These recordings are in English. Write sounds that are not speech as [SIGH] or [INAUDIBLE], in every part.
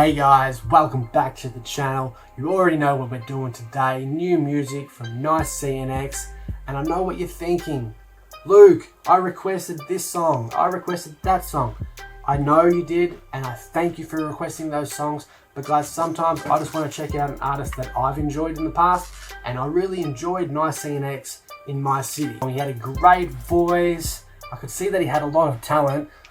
Hey guys, welcome back to the channel. You already know what we're doing today. New music from Nice CNX, and I know what you're thinking. Luke, I requested this song. I requested that song. I know you did, and I thank you for requesting those songs. But guys, sometimes I just want to check out an artist that I've enjoyed in the past, and I really enjoyed Nice CNX in my city. He had a great voice. I could see that he had a lot of talent.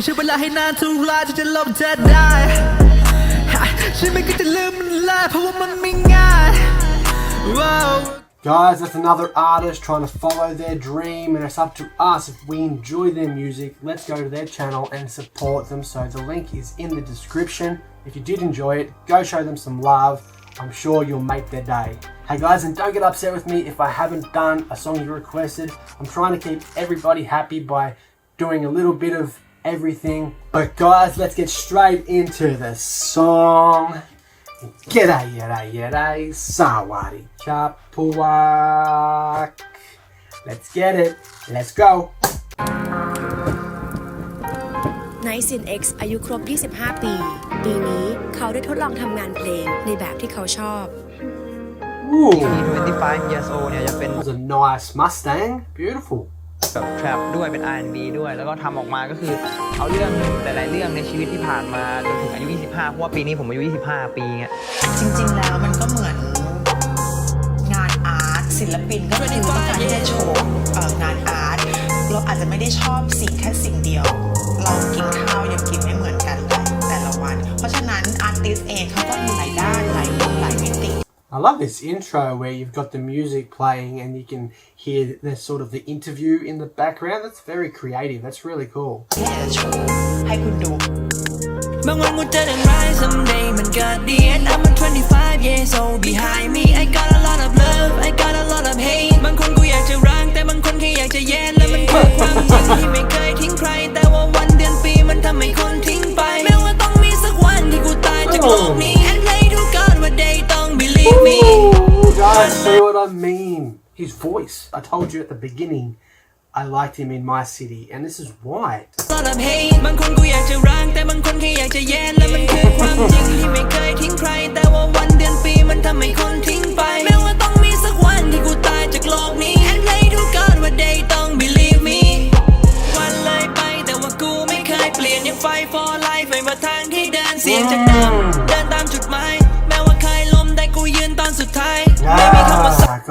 ต้องใช้เวลาให้นานเท่าไรที่จะลบเธอได้ฉันไม่คิดจะลืมมันเลยเพราะว่ามันไม่ง่ายว้าว Guys, that's another artist trying to follow their dream, and it's up to us if we enjoy their music. Let's go to their channel and support them. So, the link is in the description. If you did enjoy it, go show them some love. I'm sure you'll make their day. Hey guys, and don't get upset with me if I haven't done a song you requested. I'm trying to keep everybody happy by doing a little bit of everything. But, guys, let's get straight into the song. G'day, g'day, g'day, Sawadi Chapuak. Let's get it. Let's go. n i c e in X อายุครบ 25 ปี ปีนี้เขาได้ทดลองทำงานเพลงในแบบที่เขาชอบ Ooh, 25 years old เนี่ยจะเป็น that was a nice Mustang. Beautiful. แบบแทรปด้วยเป็น R&B ด้วย แล้วก็ทำออกมาก็คือเอาเรื่องหลาย ๆ เรื่องในชีวิตที่ผ่านมาจนถึงอายุ 25 เพราะว่าปีนี้ผมอายุ 25 ปีเงี้ย จริงๆ แล้วมันก็เหมือนงานอาร์ตศิลปินก็คือต้องการที่จะโชว์เอ่องานอาร์ตเราอาจจะไม่ได้ชอบสิ่งแค่ love this intro where you've got the music playing and you can hear the sort of the interview in the background. That's very creative. That's really cool. ที่จะโชว์ให้คุณดู บางวันกูเจอดังร้าย someday มันก็ดี and I'm a 25 years old behind me I got a lot of love I got a lot of hate บางคนกูอยากจะรักแต่บางคนแค่อยากจะแย่ see what I mean? His voice. I told you at the beginning I liked him in my city, and this is why. lot of hate บางคนกูอยากจะรักแต่บางคนแค่อยากจะแย่และมันคือความจริงที่ไม่เคยทิ้งใคร แต่ว่าวันเดือนปีมันทำให้คนทิ้งไปแม้ว่าต้องมีสักวันที่กูตายจากโลกนี้ and pray to God ว่า they ต้อง believe me วันเลยไปแต่ว่ากูไม่เคยเปลี่ยนยังไฟ for life ไม่ว่าทางที่เดินเสี่ยงจาก คำว่า Ah,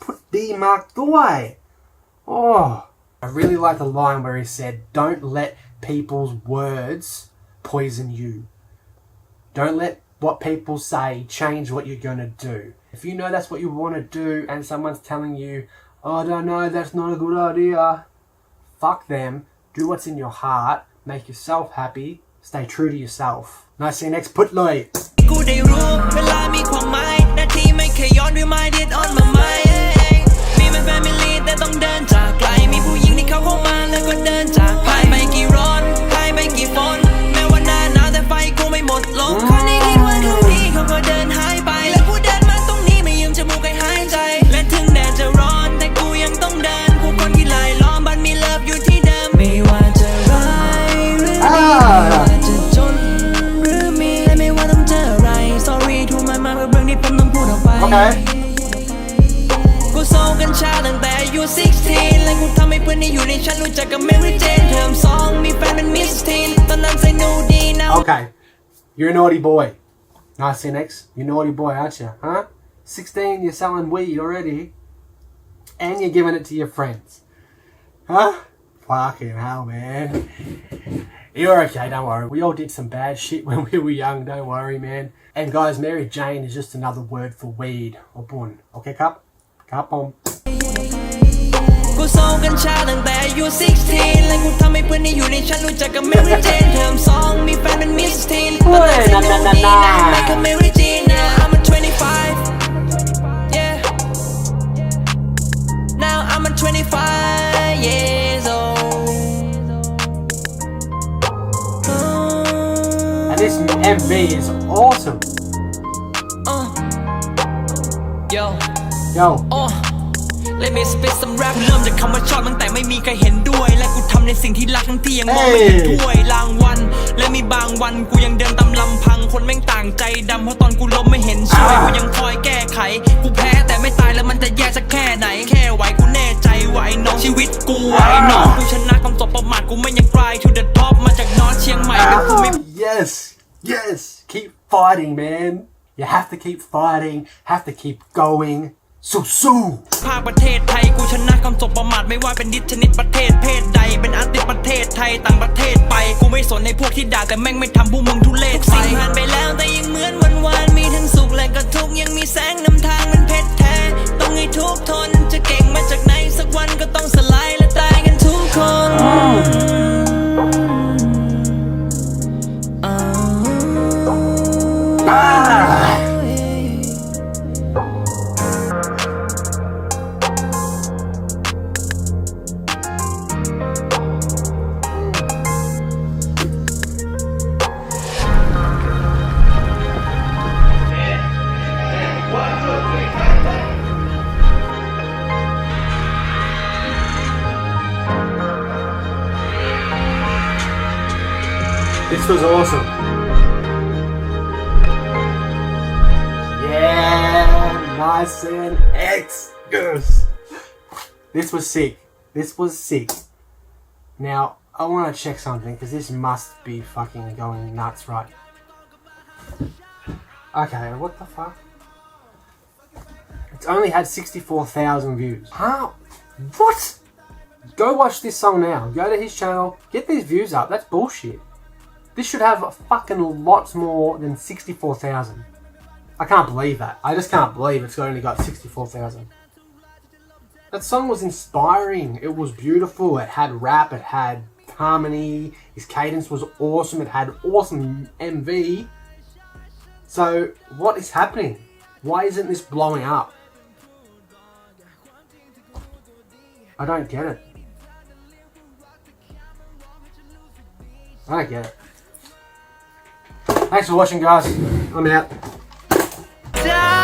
Put D Mark Dway. Oh. I really like the line where he said, Don't let people's words poison you. Don't let what people say change what you're going to do. If you know that's what you want to do and someone's telling you, oh, don't know, that's not a good idea, fuck them. Do what's in your heart. Make yourself happy. Stay true to yourself. Nice to see you next put Lloyd. ต่ต้องเดินจากไกล มีผู้หญิงที่เขาเข้ามาแล้วก็เดินจากไปไม่กี่ร้อนไปไม่กี่ฝนแม้ว่าหน้าหนาวแต่ไฟกูไม่หมดลงคนที่คิดว่าทุกนี้เขาก็เดินหายไป และกูเดินมาตรงนี้ไม่ยืมจมูกให้หายใจ และถึงแดดจะร้อนแต่กูยังต้องเดินผู้คนที่ลายล้อมบันมีเลิฟอยู่ที่เดิมไม่ว่าจะร้ายหรือดีไม่ว่าจะจนหรือมีและไม่ว่าต้องเจออะไร sorry to my mind เรื่องที่ผมต้องพูดออกไป Okay. กูโซกัญชาตั้งแต่อายุ16 และกูทำให้เพื่อนที่อยู่ในชั้นรู้จักกับเมรี่เจนเทอมสองมีแฟนเป็นมิสทีนตอนนั้นใส่นูดีนะ Okay. You're a naughty boy. Nice NX. You're a naughty boy, aren't you? Huh? 16, you're selling weed already. And you're giving it to your friends. Huh? Fucking hell, man. You're okay, don't worry. We all did some bad shit [LAUGHS] when we were young, don't worry, man. And guys, Mary Jane is just another word for weed or bun. Okay, cup? Cup on. กูโซงกัญชาตั้งแต่อายุ16 และกูทำให้เพื่อนที่อยู่ในชั้นรู้จักกับเมรี่เจนเทอมสองมีแฟนเป็นมิสทีนตอนแรกฉันดูดีนะแต่กับเมรี่จีน now I'm a 25 yeah now I'm a 25 years old And this MV is awesome. โอ้และมีสเปซซัมแรปเริ่มจากคำว่าชอบตั้งแต่ไม่มีใครเห็นด้วย และกูทำในสิ่งที่รักทั้งที่ยังมองไม่เห็นถ้วยรางวัลและมีบางวันกูยังเดินตามลำพังคนแม่งต่างใจดำเพราะตอนกูล้มไม่เห็นช่วยกูยังคอยแก้ไข กูแพ้แต่ไม่ตายแล้วมันจะแย่สักแค่ไหน แค่ไหวกูแน่ใจว่าไอ้น้องชีวิตกูไอ้น้องกูชนะคำสบประมาทกูไม่ยัง fly to the top มาจากนอร์ทเชียงใหม่เป็นกูไม่ Yes. Yes. Keep fighting, man. You have to keep fighting. Have to keep going. สู้สู้ภาคประเทศไทยกูชนะคำสบประมาทไม่ว่าเป็นดิชนิดประเทศเพศใด เป็นอาร์ติประเทศไทยต่างประเทศไป กูไม่สนในพวกที่ด่าแต่แม่งไม่ทำพวกมึงทุเลศสิ่งผ่านไปแล้วแต่ยังเหมือนวันวานมีทั้งสุขและก็ทุกยังมีแสงนำทางมันเพชรแท้ ต้องให้ทุกทนจะเก่งมาจากไหนสักวันก็ต้องสลายและตาย This was awesome. Yeah, nice and X. Yes. This was sick. This was sick. Now, I want to check something because this must be fucking going nuts, right? Okay, what the fuck? It's only had 64,000 views. How? What? Go watch this song now. Go to his channel. Get these views up. That's bullshit. This should have fucking lots more than 64,000. I can't believe that. I just can't believe it's only got 64,000. That song was inspiring. It was beautiful. It had rap. It had harmony. His cadence was awesome. It had awesome MV. So, what is happening? Why isn't this blowing up? I don't get it. I don't get it. Thanks for watching, guys. I'm out.